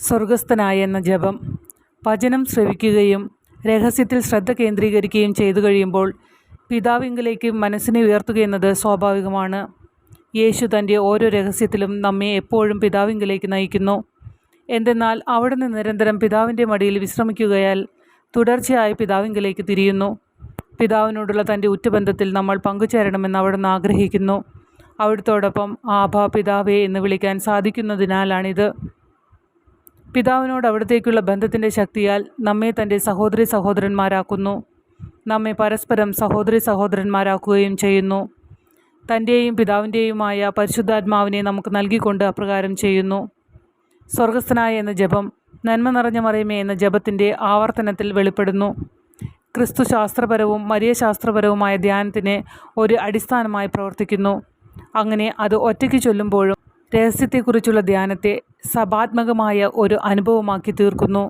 സ്വർഗസ്ഥനായ എന്ന ജപം വചനം ശ്രവിക്കുകയും രഹസ്യത്തിൽ ശ്രദ്ധ കേന്ദ്രീകരിക്കുകയും ചെയ്തു കഴിയുമ്പോൾ പിതാവിങ്കിലേക്ക് മനസ്സിനെ ഉയർത്തുകയെന്നത് സ്വാഭാവികമാണ്. യേശു തന്റെ ഓരോ രഹസ്യത്തിലും നമ്മെ എപ്പോഴും പിതാവിങ്കിലേക്ക് നയിക്കുന്നു. എന്തെന്നാൽ അവിടുന്ന് നിരന്തരം പിതാവിന്റെ മടിയിൽ വിശ്രമിക്കുകയാൽ തുടർച്ചയായി പിതാവിങ്കിലേക്ക് തിരിയുന്നു. പിതാവിനോടുള്ള തന്റെ ഉറ്റബന്ധത്തിൽ നമ്മൾ പങ്കുചേരണമെന്ന് അവിടുന്ന് ആഗ്രഹിക്കുന്നു. അവിടുത്തോടൊപ്പം ആഭ പിതാവേ എന്ന് വിളിക്കാൻ സാധിക്കുന്നതിനാലാണിത്. പിതാവിനോട് അവിടത്തേക്കുള്ള ബന്ധത്തിന്റെ ശക്തിയാൽ നമ്മെ തന്റെ സഹോദരി സഹോദരന്മാരാക്കുന്നു. നമ്മെ പരസ്പരം സഹോദരി സഹോദരന്മാരാക്കുകയും ചെയ്യുന്നു. തന്റെയും പിതാവിന്റെയുമായ പരിശുദ്ധാത്മാവിനെ നമുക്ക് നൽകിക്കൊണ്ട് അപ്രകാരം ചെയ്യുന്നു. സ്വർഗസ്ഥനായ എന്ന ജപം നന്മ നിറഞ്ഞ മറിയമേ എന്ന ജപത്തിന്റെ ആവർത്തനത്തിൽ വെളിപ്പെടുന്നു. ക്രിസ്തു ശാസ്ത്രപരവും മരിയശാസ്ത്രപരവുമായ ധ്യാനത്തിന് ഒരു അടിസ്ഥാനമായി പ്രവർത്തിക്കുന്നു. അങ്ങനെ അത് ഒറ്റയ്ക്ക് ചൊല്ലുമ്പോഴും രഹസ്യത്തെക്കുറിച്ചുള്ള ധ്യാനത്തെ സഭാത്മകമായ ഒരു അനുഭവമാക്കി തീർക്കുന്നു.